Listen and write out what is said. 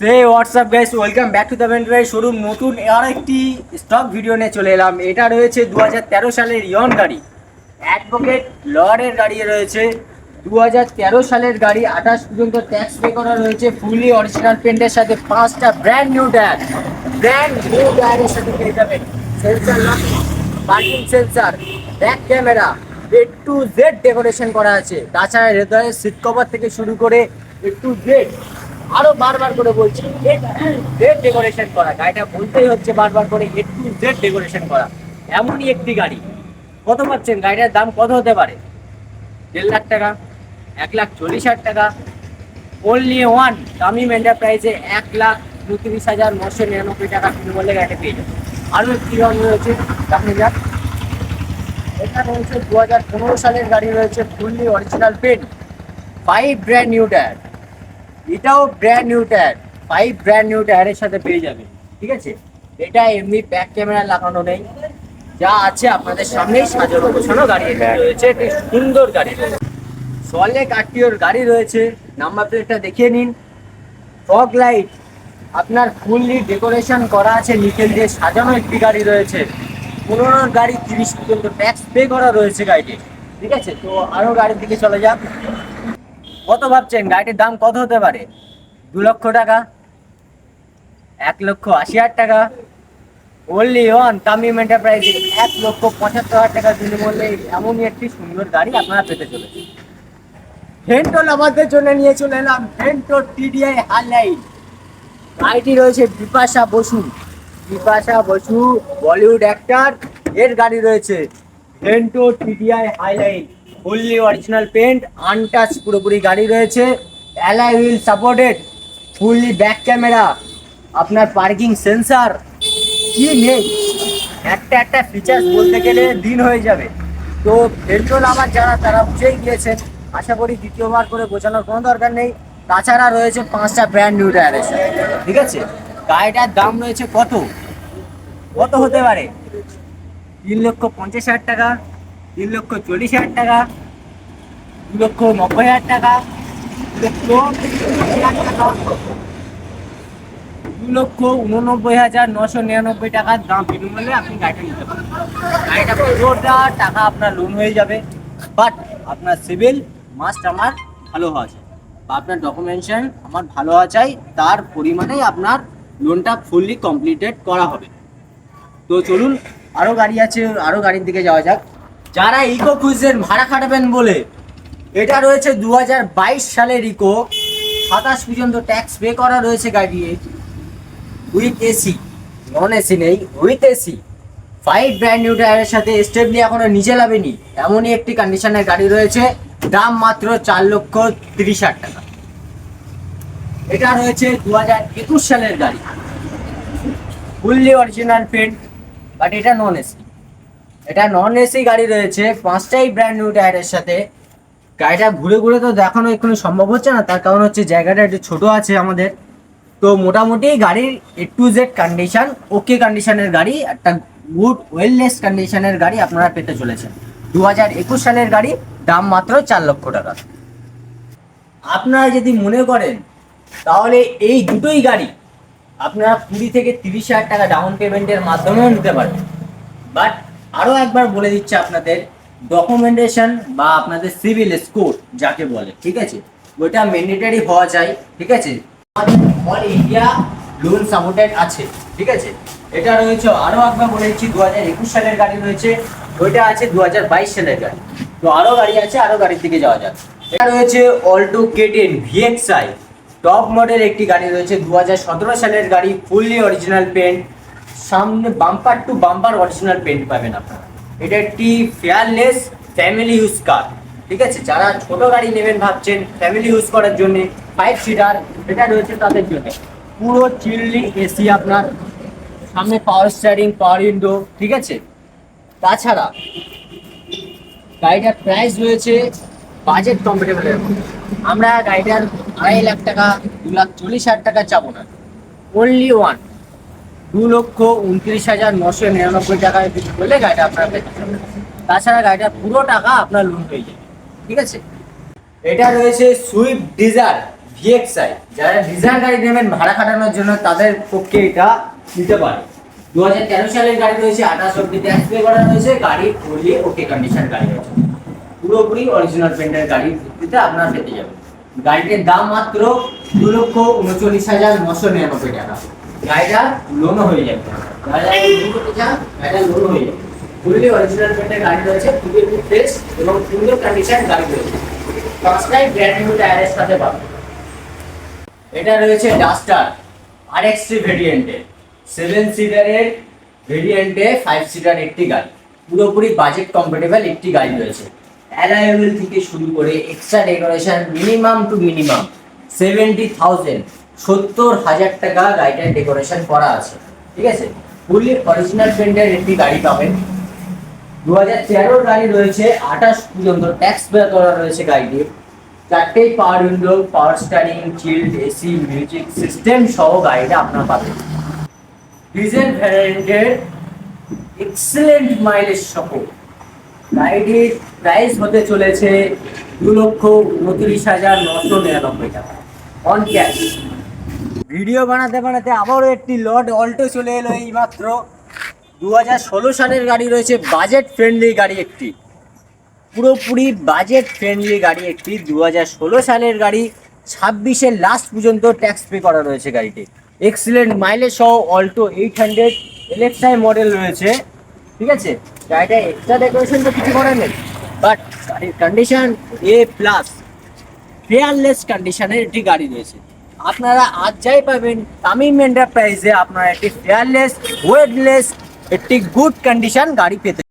Say WhatsApp guys welcome back to the ভেন্ট্রাই showroom নতুন আর একটি স্টক ভিডিও নিয়ে চলে এলাম। এটা রয়েছে দু সালের ইয়ন গাড়ি। অ্যাডভোকেট লয়ারের গাড়ি রয়েছে। দু সালের গাড়ি, আঠাশ পর্যন্ত ট্যাক্স পে করা রয়েছে। ফুলি অরিজিনাল পেন্টের সাথে পাঁচটা brand new tyre brand new টায়ারের সাথে পেয়ে যাবেন। Sensor parking sensor back camera A to Z decoration করা আছে। তাছাড়া হৃদয়ের সিট কভার থেকে শুরু করে এ টু জেড আরও বারবার করে বলছি, এ ডেকোরেশন করা। গাড়িটা বলতেই হচ্ছে বারবার করে, এ টু জেড ডেকোরেশন করা। এমনই একটি গাড়ি। কত পাচ্ছেন? গাড়িটার দাম কত হতে পারে? দেড় লাখ টাকা, এক লাখ চল্লিশ হাজার টাকা। ওনলি ওয়ান তামিম এন্টারপ্রাইজে এক লাখ উনত্রিশ হাজার নশো নিরানব্বই টাকা বিনিময়ে গাড়িটা পেয়ে যাবে। আরও একটি রং রয়েছে দেখা যাক এটা রয়েছে দু হাজার পনেরো সালের গাড়ি রয়েছে fully original paint five brand new tyre এটাও brand new tyre five brand new টায়ারের সাথে পেয়ে যাবে। ঠিক আছে? এটা এমনি ব্যাক ক্যামেরা লাগানো নেই। যা আছে আপনাদের সামনেই সাজানো গোছানো গাড়ি রয়েছে। একটি সুন্দর গাড়ি সলে কাটিওর গাড়ি রয়েছে। নাম্বার প্লেটটা দেখিয়ে নিন। ফগ লাইট আপনার ফুললি ডেকোরেশন করা আছে নিকেল দিয়ে। সাজানো একটি গাড়ি রয়েছে। পুরোনো গাড়ি তিরিশ পর্যন্ত ট্যাক্স পে করা রয়েছে গাড়িটি ঠিক আছে? তো আরও গাড়ির দিকে চলে যাক। কত ভাবছেন? গাড়িটির দাম কত হতে পারে? দু লক্ষ টাকা, এক লক্ষ আশি হাজার টাকা। ওনলি ওয়ান তামিম এন্টারপ্রাইজে এক লক্ষ পঁচাত্তর হাজার টাকার বিনিময়ে এমনই একটি সুন্দর গাড়ি আপনারা পেতে চলেছে ভেন্টো লাভারদের জন্য নিয়ে চলে এলাম ভেন্টো টিডিআই হাইলাইট গাড়িটি রয়েছে বিপাশা বসু। বিপাশা বসু বলিউড অ্যাক্টার এর গাড়ি রয়েছে Vento TDI highlight fully original paint untouch পুরোপুরি গাড়ি রয়েছে। Alloy wheel supported fully back camera আপনার পার্কিং সেন্সার কি নেই? একটা একটা ফিচার্স বলতে গেলে দিন হয়ে যাবে। তো পেট্রোল আমার যারা, তারা বুঝেই গিয়েছেন। আশা করি দ্বিতীয়বার করে বোঝানোর কোনো দরকার নেই। তাছাড়া রয়েছে পাঁচটা ব্র্যান্ড নিউ টায়ারের ঠিক আছে? গাড়িটার দাম রয়েছে কত? কত হতে পারে? তিন লক্ষ পঞ্চাশ হাজার টাকা। তিন লক্ষ চল্লিশ হাজার টাকা দু লক্ষ নব্বই হাজার টাকা দু লক্ষ উননব্বই হাজার নশো নিরানব্বই টাকার দাম। বিনিময়ে আপনি গাড়িটা নিতে পারেন। গাড়িটা পুরোটা টাকা আপনার লোন হয়ে যাবে বাট আপনার সিভিল মাস্ট আমার ভালো হওয়া চাই। বা আপনার ডকুমেন্টেশন আমার ভালো হওয়া চাই, তার পরিমাণেই আপনার লোনটা ফুললি কমপ্লিটেড করা হবে। তো চলুন আরও গাড়ি আছে আরও গাড়ির দিকে যাওয়া যাক। যারা ইকো ক্রুজের ভাড়া খাটাবেন বলে, এটা রয়েছে দু হাজার বাইশ সালের ইকো সাতাশ পর্যন্ত ট্যাক্স পে করা রয়েছে গাড়ি উইথ এসি নন এসি নেই with AC five brand new টায়ারের সাথে স্টেপনি এখনও নিচে লাভেনি, এমনই একটি কন্ডিশনের গাড়ি রয়েছে, দাম মাত্র চার লক্ষ তিরিশ হাজার টাকা। এটা রয়েছে দু হাজার একুশ সালের গাড়ি। ফুললি অরিজিনাল পেন্ট বাট এটা নন এসি এটা নন এসি গাড়ি রয়েছে, পাঁচটাই ব্র্যান্ড নিউ টায়ারের সাথে। গাড়িটা ঘুরে ঘুরে তো দেখানো এক্ষুনি সম্ভব হচ্ছে না, তার কারণ হচ্ছে জায়গাটা একটু ছোট আছে আমাদের। তো মোটামুটি গাড়ির A to Z condition okay কন্ডিশনের গাড়ি, একটা গুড ওয়েলনেস কন্ডিশনের গাড়ি আপনারা পেতে চলেছেন। দু হাজার একুশ সালের গাড়ি, দাম মাত্র চার লক্ষ টাকা। আপনারা যদি মনে করেন, তাহলে এই দুটোই গাড়ি আপনারা কুড়ি থেকে তিরিশ হাজার টাকা ডাউন পেমেন্টের মাধ্যমেও নিতে পারবেন। বাট আরও একবার বলে দিচ্ছে আপনাদের ডকুমেন্টেশন বা আপনাদের সিভিল স্কোর যাকে বলে, ঠিক আছে? ওইটা ম্যান্ডেটারি হওয়া চাই ঠিক আছে? অল ইন্ডিয়া লোন সাপোর্টেড আছে, ঠিক আছে? এটা রয়েছে আরও একবার বলে দিচ্ছি দু হাজার একুশ সালের গাড়ি রয়েছে, ওইটা আছে দু হাজার বাইশ সালের গাড়ি। তো আরও গাড়ি আছে আরও গাড়ির দিকে যাওয়া যাক। এটা রয়েছে Alto K ten VXI top model একটি গাড়ি রয়েছে দু হাজার সতেরো সালের গাড়ি ফুললি অরিজিনাল পেন্ট সামনে bumper to bumper original paint পাবেন আপনারা। এটা একটি ফেয়ারলেস ফ্যামিলি ইউজ কার ঠিক আছে? যারা ছোট গাড়ি নেবেন ভাবছেন ফ্যামিলি ইউজ করার জন্য ফাইভ সিটার এটা রয়েছে তাদের জন্য। পুরো চিল্লি এসি আপনার, সামনে পাওয়ার স্টারিং পাওয়ার উইন্ডো ঠিক আছে? তাছাড়া গাড়িটার প্রাইস রয়েছে বাজেট কমফোর্টেবলের আমরা গাড়িটার আড়াই লাখ টাকা, দু লাখ চল্লিশ হাজার টাকা চাবো না। অনলি ওয়ান দু লক্ষ উনত্রিশ হাজার নশো নিরানব্বই টাকায় বিক্রি করলে গাড়িটা আপনারা পেতে পারবেন তাছাড়া গাড়িটার পুরো টাকা আপনার লোন হয়ে যাবে ঠিক আছে? এটা রয়েছে সুইফট ডিজার ভিএক্সআই যারা ডিজাইন গাড়ি নেবেন, ভাড়া খাটানোর জন্য তাদের পক্ষে এটা নিতে পারে। দু হাজার তেরো সালের গাড়ি রয়েছে, আঠাশ অব্দি ট্যাক্স পে করা রয়েছে, গাড়ি ফুললি ওকে কন্ডিশন গাড়ি রয়েছে। পুরোপুরি অরিজিনাল পেন্টের গাড়ির ভিত্তিতে আপনারা পেতে যাবেন। গাড়িটির দাম মাত্র দু লক্ষ উনচল্লিশ হাজার নশো নিরানব্বই টাকা। যারা লোন হয়ে যাবে গাড়ি রয়েছে এবং সুন্দর গাড়ি রয়েছে। সাথে এটা রয়েছে ডাস্টার আর এক্স সেভেন সিটারের ভেরিয়েন্টে ফাইভ সিটার একটি গাড়ি। পুরোপুরি বাজেট কম্পেটেবল একটি গাড়ি রয়েছে। অ্যালাইবেল থেকে শুরু করে extra decoration minimum to minimum seventy thousand সত্তর হাজার টাকা গাড়িটার ডেকোরেশন করা আছে, ঠিক আছে? ফুললি অরিজিনাল পেন্টের একটি গাড়ি পাবেন। দু হাজার তেরোর গাড়ি রয়েছে, আঠাশ পর্যন্ত ট্যাক্স পে করা রয়েছে গাড়িটির চারটেই power window power steering chilled AC music system সহ গাড়িটা আপনার পাবেন। ডিজেল ভ্যারিয়েন্টের এক্সেলেন্ট মাইলেজ সহ। গাড়িটির প্রাইস হতে চলেছে দু লক্ষ উনত্রিশ হাজার নশো নিরানব্বই টাকা। অন ক্যাশ ভিডিও বানাতে বানাতে আবারও একটি লর্ড অল্টো চলে এলো এই মাত্র দু হাজার ষোলো সালের গাড়ি রয়েছে বাজেট ফ্রেন্ডলি গাড়ি একটি। পুরোপুরি বাজেট ফ্রেন্ডলি গাড়ি একটি। দু হাজার ষোলো সালের গাড়ি ছাব্বিশের লাস্ট পর্যন্ত ট্যাক্স পে করা রয়েছে গাড়িটি। এক্সিলেন্ট মাইলেজ সহ Alto eight hundred LXI model রয়েছে। ঠিক আছে? গাড়িটা এক্সট্রা ডেকোরেশন তো কিছু করার নেই। বাট গাড়ির কন্ডিশন এ প্লাস ফেয়ারলেস কন্ডিশনের একটি গাড়ি রয়েছে। আপনারা আজ যাই পাবেন তামিম এন্টারপ্রাইজে আপনারা একটি ফেয়ারলেস ওয়েটলেস একটি গুড কন্ডিশন গাড়ি পেতে।